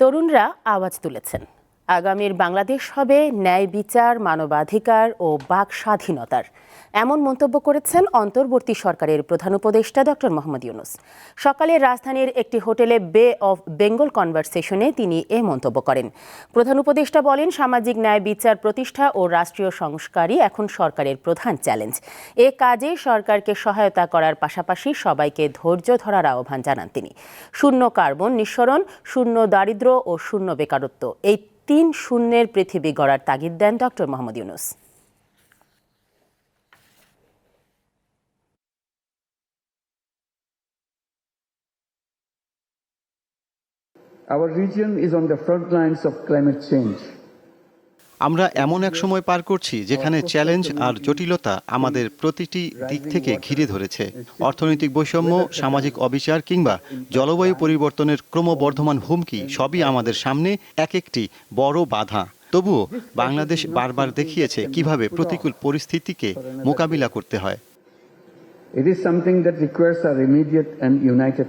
তরুণরা আওয়াজ তুলেছেন। আগামীর বাংলাদেশ হবে ন্যায় বিচার, মানবাধিকার ও বাক স্বাধীনতার। এমন মন্তব্য করেছেন অন্তর্বর্তী সরকারের প্রধান উপদেষ্টা ডক্টর মোহাম্মদ ইউনুস। সকালে রাজধানীর একটি হোটেলে বে অফ বেঙ্গল কনভারসেশনে তিনি এ মন্তব্য করেন। প্রধান উপদেষ্টা বলেন, সামাজিক ন্যায় বিচার প্রতিষ্ঠা ও রাষ্ট্রীয় সংস্কারই এখন সরকারের প্রধান চ্যালেঞ্জ। এ কাজে সরকারকে সহায়তা করার পাশাপাশি সবাইকে ধৈর্য ধরার আহ্বান জানান তিনি। শূন্য কার্বন নিঃসরণ, শূন্য দারিদ্র্য ও শূন্য বেকারত্ব, এই তিন শূন্যের পৃথিবী গড়ার তাগিদ দেন doctor Mohammad Yunus Our region is on the front lines of climate change. আমরা এমন এক সময় পার করছি যেখানে চ্যালেঞ্জ আর জটিলতা আমাদের প্রতিটি দিক থেকে ঘিরে ধরেছে। অর্থনৈতিক বৈষম্য, সামাজিক অবিচার কিংবা জলবায়ু পরিবর্তনের ক্রমবর্ধমান হুমকি সবই আমাদের সামনে এক একটি বড় বাধা। তবুও বাংলাদেশ বারবার দেখিয়েছে কীভাবে প্রতিকূল পরিস্থিতিকে মোকাবিলা করতে হয়। It is something that requires our immediate and united.